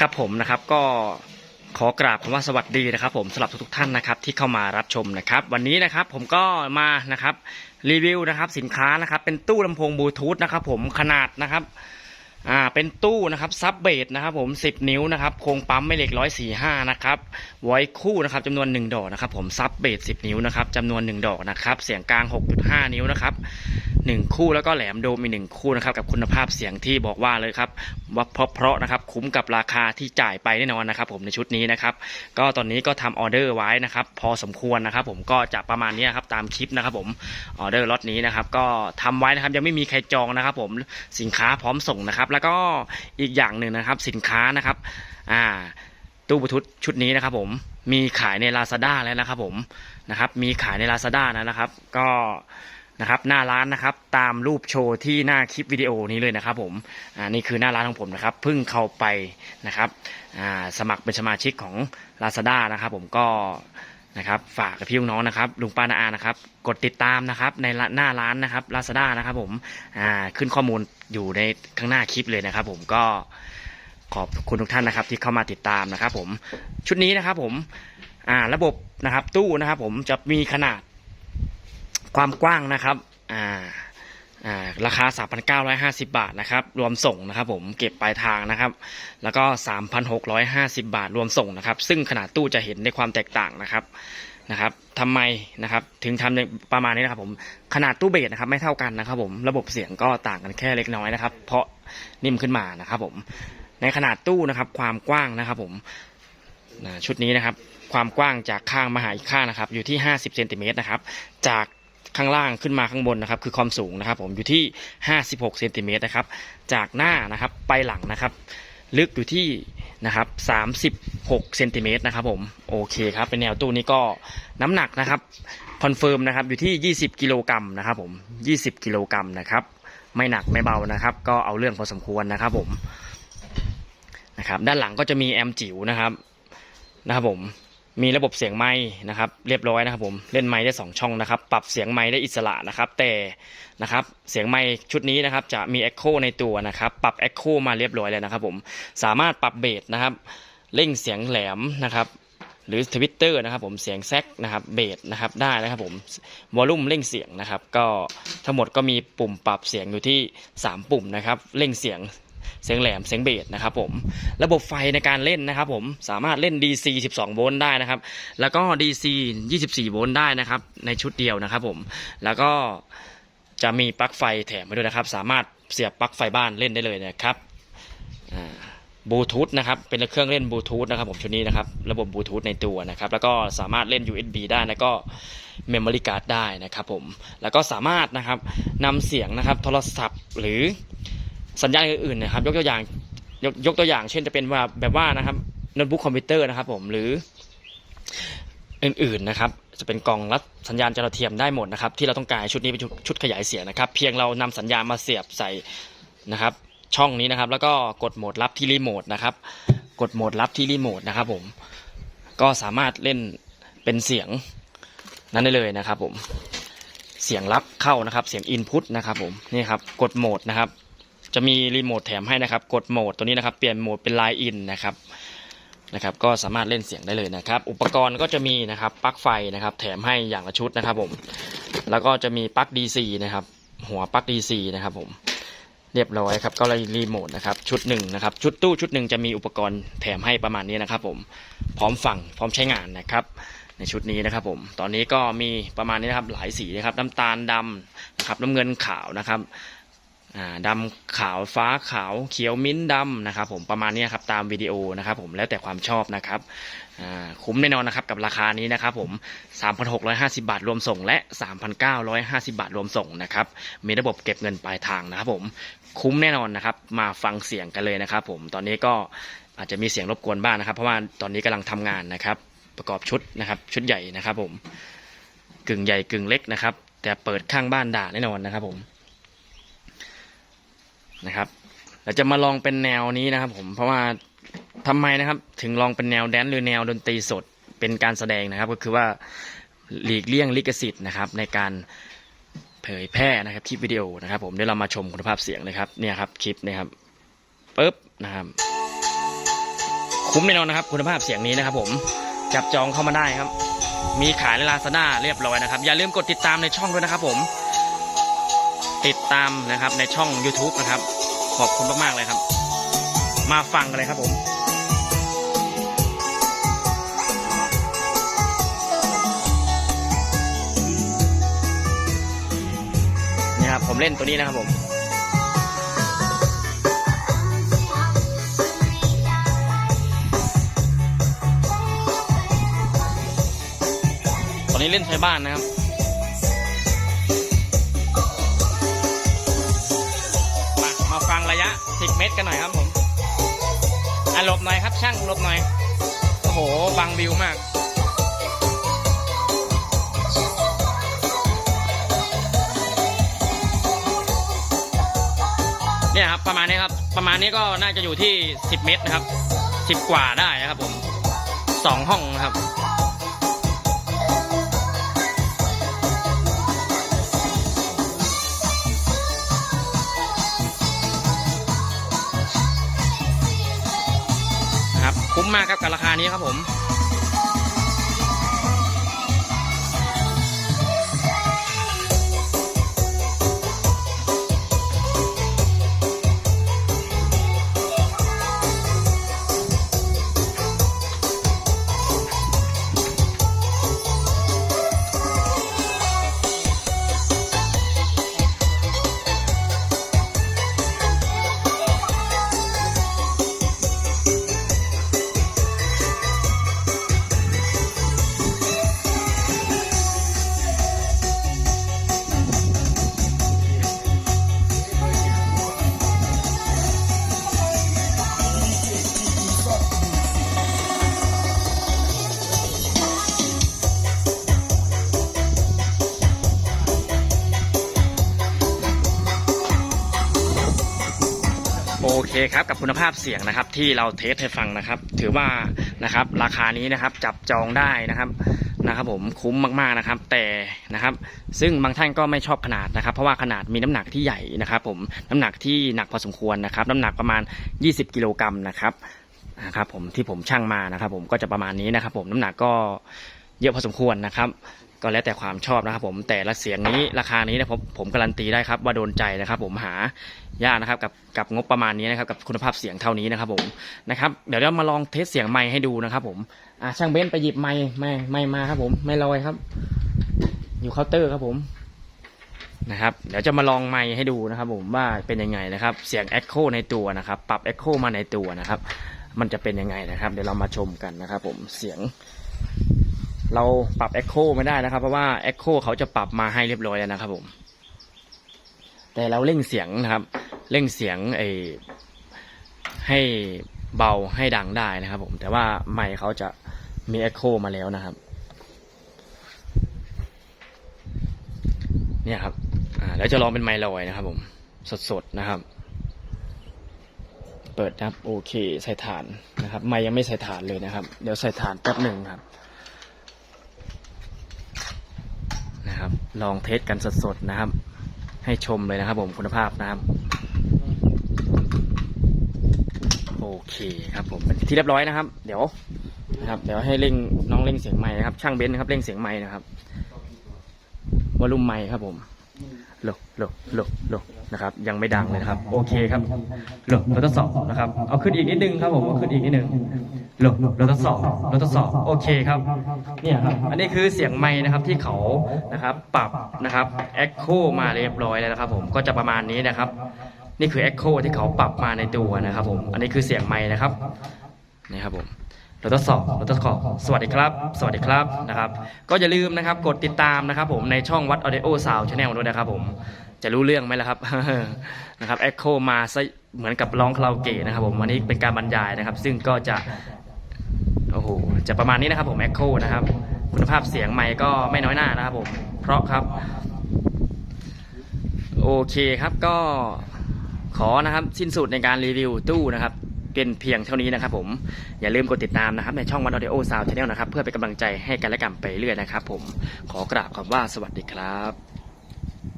ครับผมนะครับก็ขอกราบคำว่าสวัสดีนะครับ ผมสำหรับทุกๆท่านนะครับที่เข้ามารับชมนะครับ วันนี้นะครับผมก็มานะครับรีวิวนะครับสินค้านะครับเป็นตู้ลำโพงบลูทูธนะครับผมขนาดนะครับ อ่าเป็นตู้นะครับซับเบสนะครับผม 10 นิ้วนะครับโครงปั๊มแม่เหล็ก 145 นะครับไว้คู่นะครับจำนวน 1 ดอกนะครับผมซับเบส10 นิ้วนะครับจำนวน 1 ดอกนะครับเสียงกลาง 6.5 นิ้วนะครับหนึ่งคู่แล้วก็แหลมโดมอีกหนึ่งคู่นะครับกับคุณภาพเสียงที่บอกว่าเลยครับว่าเพราะเพราะนะครับคุ้มกับราคาที่จ่ายไปแน่นอนนะครับ ผมในชุดนี้นะครับก็ตอนนี้ก็ทำออเดอร์ไว้นะครับพอสมควรนะครับ ผมก็จะประมาณนี้ครับตามคลิปนะครับ ผมออเดอร์ล็อตนี้นะครับก็ทำไว้นะครับยังไม่มีใครจองนะครับ ผมสินค้าพร้อมส่งนะครับแล้วก็อีกอย่างหนึ่งนะครับสินค้านะครับอ่าตู้บลูทูธชุดนี้นะครับผมมีขายใน Lazada แล้วนะครับผมนะครับมีขายใน Lazada นะครับ ก็นะครับหน้าร้านนะครับตามรูปโชว์ที่หน้าคลิปวิดีโอนี้เลยนะครับผมอ่านี่คือหน้าร้านของผมนะครับเพิ่งเข้าไปนะครับอ่าสมัครเป็นสมาชิกของ Lazada นะครับผมก็นะครับฝากกับพี่น้องนะครับลุงป้านาอานะครับกดติดตามนะครับในหน้าร้านนะครับ Lazada นะครับผมอ่าขึ้นข้อมูล อยู่ในข้างหน้าคลิปเลยนะครับ ผมก็ขอบคุณทุกท่านนะครับ ที่เข้ามาติดตามนะครับ ผมชุดนี้นะครับ ผมอ่าระบบนะครับ ตู้นะครับ ผมจะมีขนาดความกว้างนะครับอ่าอ่าราคา 3,950 บาทนะครับ รวมส่งนะครับ ผมเก็บปลายทางนะครับ แล้วก็ 3,650 บาทรวมส่งนะครับ ซึ่งขนาดตู้จะเห็นในความแตกต่างนะครับ นะครับทำไมนะครับ ถึงทำประมาณนี้นะครับผมขนาดตู้เบสนะครับ ไม่เท่ากันนะครับผมระบบเสียงก็ต่างกันแค่เล็กน้อยนะครับ เพราะนิ่มขึ้นมานะครับผมในขนาดตู้นะครับ ความกว้างนะครับ ผมชุดนี้นะครับ ความกว้างจากข้างมาหาอีกข้างนะครับ อยู่ที่ 50เซนติเมตรนะครับ จากข้างล่างขึ้นมาข้างบนนะครับ คือความสูงนะครับ ผมอยู่ที่ 56เซนติเมตรนะครับ จากหน้านะครับ ไปหลังนะครับ ลึกอยู่ที่นะครับ36เซนติเมตรนะครับผมโอเคครับเป็นแนวตู้นี้ก็น้ำหนักนะครับคอนเฟิร์มนะครับอยู่ที่ 20 กิโลกรัมนะครับผม 20 กิโลกรัมนะครับ ไม่หนักไม่เบานะครับ ก็เอาเรื่องพอสมควรนะครับผมนะครับด้านหลังก็จะมีแอมจิ๋วนะครับนะครับผม มีระบบเสียงไม้นะครับเรียบร้อยนะครับผมเล่นไม้ได้สองช่องนะครับ ปรับเสียงไม้ได้อิสระนะครับ แต่นะครับเสียงไม้ชุดนี้นะครับจะมี Echo ในตัวนะครับ ปรับ Echo มาเรียบร้อยแล้วนะครับผมสามารถปรับเบสนะครับเร่งเสียงแหลมนะครับหรือทวิตเตอร์นะครับผมเสียงแซกนะครับเบสนะครับได้นะครับผมวอลลุ่มเร่งเสียงนะครับ ก็ทั้งหมดก็มีปุ่มปรับเสียงอยู่ที่ 3 ปุ่มนะครับเร่งเสียง เสียงแหลมเสียงเบสนะครับผมระบบไฟในการเล่นนะครับผมสามารถเล่น DC 12 โวลต์ได้นะครับแล้วก็ DC 24 โวลต์ได้นะครับในชุดเดียวนะครับผมแล้วก็จะมีปลั๊กไฟแถมมาด้วยนะครับ สามารถเสียบปลั๊กไฟบ้านเล่นได้เลยนะครับบลูทูธนะครับเป็นเครื่องเล่นบลูทูธนะครับผมชุดนี้นะครับระบบบลูทูธในตัวนะครับแล้วก็สามารถเล่น USB ได้แล้วก็เมมโมรี่การ์ดได้นะครับผมแล้วก็สามารถนะครับนำเสียงนะครับโทรศัพท์หรือ สัญญาณอื่นๆนะครับ ยกตัวอย่างยกยกตัวอย่าง เช่นจะเป็นว่าแบบว่านะครับโน้ตบุ๊กคอมพิวเตอร์นะครับ ผมหรืออื่นๆนะครับ จะเป็นกล่องรับสัญญาณจรเทียมได้หมดนะครับ ที่เราต้องการชุดนี้เป็นชุดขยายเสียงนะครับ เพียงเรานำสัญญาณมาเสียบใส่นะครับ ช่องนี้นะครับ แล้วก็กดโหมดลับที่รีโมทนะครับ กดโหมดลับที่รีโมทนะครับ ผมก็สามารถเล่นเป็นเสียงนั้นได้เลยนะครับ ผมเสียงรับเข้านะครับ เสียงอินพุตนะครับ ผมนี่ครับกดโหมดนะครับ จะมีรีโมทแถมให้นะครับ กดโหมดตัวนี้นะครับ เปลี่ยนโหมดเป็นไลน์อินนะครับนะครับ ก็สามารถเล่นเสียงได้เลยนะครับ อุปกรณ์ก็จะมีนะครับปลั๊กไฟนะครับ แถมให้อย่างละชุดนะครับ ผม แล้วก็จะมีปลั๊ก DC นะครับ หัวปลั๊ก DC นะครับ ผม เรียบร้อยครับ ก็เลยรีโมทนะครับ ชุดหนึ่งนะครับ ชุดตู้ชุดหนึ่งจะมีอุปกรณ์แถมให้ประมาณนี้นะครับ ผม พร้อมฟัง พร้อมใช้งานนะครับ ในชุดนี้นะครับ ผม ตอนนี้ก็มีประมาณนี้นะครับ หลายสีนะครับ น้ำตาลดำนะครับ น้ำเงินขาวนะครับ ดำขาวฟ้าขาวเขียวมิ้นท์ดำนะครับผมประมาณนี้ครับตามวิดีโอนะครับผมแล้วแต่ความชอบนะครับคุ้มแน่นอนนะครับกับราคานี้นะครับผม 3,650 บาทรวมส่ง และ 3,950 บาทรวมส่งนะครับมีระบบเก็บเงินปลายทางนะครับผมคุ้มแน่นอนนะครับมาฟังเสียงกันเลยนะครับผมตอนนี้ก็อาจจะมีเสียงรบกวนบ้างนะครับ เพราะว่าตอนนี้กำลังทำงานนะครับ ประกอบชุดนะครับชุดใหญ่นะครับผมกึ่งใหญ่กึ่งเล็กนะครับ แต่เปิดข้างบ้านด่าแน่นอนนะครับผม นะครับเราจะมาลองเป็นแนวนี้นะครับ ผมเพราะว่าทำไมนะครับ ถึงลองเป็นแนวแดนซ์หรือแนวดนตรีสดเป็นการแสดงนะครับ ก็คือว่าหลีกเลี่ยงลิขสิทธิ์นะครับ ในการเผยแพร่นะครับคลิปวิดีโอนะครับ ผมเดี๋ยวเรามาชมคุณภาพเสียงเลยครับเนี่ยครับคลิปนะครับปึ๊บนะครับ คุ้มแน่นอนนะครับ คุณภาพเสียงนี้นะครับ ผมจับจองเข้ามาได้ครับ มีขายในลาซาด้าเรียบร้อยนะครับ อย่าลืมกดติดตามในช่องด้วยนะครับ ผม ติดตามนะครับในช่อง YouTube นะครับ ขอบคุณมาก ๆ เลยครับ มาฟังกันเลยครับผมนี่ครับผมเล่นตัวนี้นะครับผมตอนนี้เล่นไทยบ้านนะครับ ฟังระยะ10เมตรกันหน่อยครับผมอะหลบหน่อยครับ ช่างหลบหน่อย โอ้โหบังวิวมากเนี่ยครับประมาณนี้ครับประมาณนี้ก็น่าจะอยู่ที่ 10 เมตรนะครับ 10 กว่าได้นะครับผมสองห้องนะครับ คุ้มมากครับกับราคานี้ครับผม เคครับกับคุณภาพเสียงนะครับที่เราเทสให้ฟังนะครับ ถือว่านะครับราคานี้นะครับจับจองได้นะครับนะครับผมคุ้มมากๆนะครับ แต่นะครับ ซึ่งบางท่านก็ไม่ชอบขนาดนะครับ เพราะว่าขนาดมีน้ำหนักที่ใหญ่นะครับ ผมน้ำหนักที่หนักพอสมควรนะครับ น้ำหนักประมาณ 20 กิโลกรัมนะครับนะครับผมที่ผมชั่งมานะครับ ผมก็จะประมาณนี้นะครับ ผมน้ำหนักก็เยอะพอสมควรนะครับ ก็แล้วแต่ความชอบนะครับผมแต่ละเสียงนี้ราคานี้นะผมผมการันตีได้ครับว่าโดนใจนะครับผมหายากนะครับกับกับงบประมาณนี้นะครับกับคุณภาพเสียงเท่านี้นะครับผมนะครับเดี๋ยวเรามาลองเทสเสียงไมค์ให้ดูนะครับผมอะช่างเบ้นไปหยิบไมค์ไม่ไม่มาครับผมไม่ลอยครับ อยู่เคาน์เตอร์ครับผมนะครับเดี๋ยวจะมาลองไมค์ให้ดูนะครับผมว่าเป็นยังไงนะครับเสียง Echo ในตัวนะครับปรับ Echo มาในตัวนะครับมันจะเป็นยังไงนะครับ เดี๋ยวเรามาชมกันนะครับผมเสียง เราปรับ Echo ไม่ได้นะครับ เพราะว่า Echo เขาจะปรับมาให้เรียบร้อยแล้วนะครับผม แต่เราเร่งเสียงนะครับ เร่งเสียงไอให้เบาให้ดังได้นะครับ ผม แต่ว่าไมค์เขาจะมี Echo มาแล้วนะครับ เนี่ยครับอ่าแล้วจะลองเป็นไมค์ลอยนะครับ ผม สดๆนะครับเปิดนะครับโอเคใส่ฐานนะครับ ไมค์ยังไม่ใส่ฐานเลยนะครับ เดี๋ยวใส่ฐานแป๊บหนึ่งครับ นะครับ ลองเทสกันสดๆนะครับ ให้ชมเลยนะครับผมคุณภาพนะครับโอเคครับผมเป็นที่เรียบร้อยนะครับ เดี๋ยวนะครับเดี๋ยวให้เร่งน้องเร่งเสียงไม้นะครับ ช่างเบนซ์นะครับเร่งเสียงไม้นะครับวอลลุ่มไม้ครับผมโลโลโลโลนะครับ ยังไม่ดังเลยครับ โอเคครับโลเราทดสอบนะครับ เอาขึ้นอีกนิดนึงครับผมเอาขึ้นอีกนิดนึง โลเราทดสอบเราทดสอบโอเคครับเนี่ยครับอันนี้คือเสียงไม้นะครับที่เขานะครับปรับนะครับ Echo มาเรียบร้อยแล้วนะครับผมก็จะประมาณนี้นะครับ นี่คือ Echo ที่เขาปรับมาในตัวนะครับผมอันนี้คือเสียงไม้นะครับนี่ครับผมเราทดสอบเราทดสอบ สวัสดีครับ สวัสดีครับนะครับ ก็อย่าลืมนะครับกดติดตามนะครับผมในช่องวัด Audio Sound Channel ด้วยนะครับผมจะรู้เรื่องไหมล่ะครับนะครับ Echo มาซะเหมือนกับร้องคาราโอเกะนะครับผมวันนี้เป็นการบรรยายนะครับ ซึ่งก็จะโอ้โหจะประมาณนี้นะครับผม Echo นะครับ คุณภาพเสียงไมค์ก็ไม่น้อยหน้านะครับผม เพราะครับ โอเคครับก็ขอนะครับสิ้นสุดในการรีวิวตู้นะครับเป็นเพียงเท่านี้นะครับผม อย่าลืมกดติดตามนะครับ ในช่องวันออดิโอซาวชาแนลนะครับ เพื่อเป็นกำลังใจให้กันและกันไปเรื่อยนะครับผมขอกราบคำว่าสวัสดีครับ